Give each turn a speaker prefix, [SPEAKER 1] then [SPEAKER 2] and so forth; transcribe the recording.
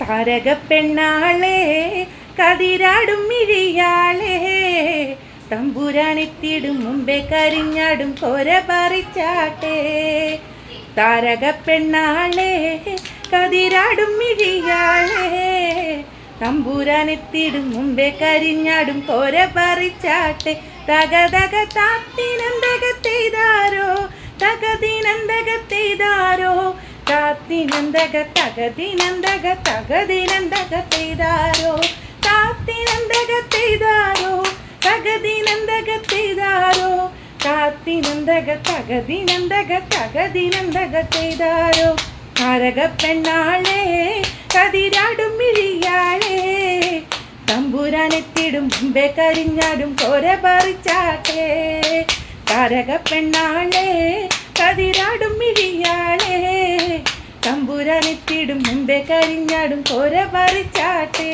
[SPEAKER 1] താരക പെണ്ണാളെ കതിരാടും മിഴിയാളെ. തമ്പുരാണിത്തിടും മുമ്പേ കരിഞ്ഞാടും കോര പറിച്ചാട്ടെ. താരക പെണ്ണാളെ കതിരാടും മിഴിയാളെ. തമ്പുരാനെത്തിടും മുമ്പേ കരിഞ്ഞാടും കോര പറിച്ചാട്ടെ. തക തക താത്തിനന്തകത്തെയ്താരോ തകതിനന്തകത്തെയ്താരോ താത്തിനന്തക തകതിനന്തക തകതിനന്തകത്തെയ്താരോ താത്തിനന്തകത്തെയ്താരോ തകതിനന്തകത്തെയ്താരോ താത്തിനന്തക തകതിനന്തക തകതിനന്തകത്തെയ്താരോ കരക പെണ്ണാളെ കതിരാടും മിഴിയാളെ തമ്പുരാനെത്തിടും മുമ്പേ കരിഞ്ഞാടും കോര പറിച്ചാട്ടേ കരക പെണ്ണാളെ കതിരാടും മിഴിയാളെ തമ്പുരാനെത്തിടും മുമ്പേ കരിഞ്ഞാടും കോര പറിച്ചാട്ടെ.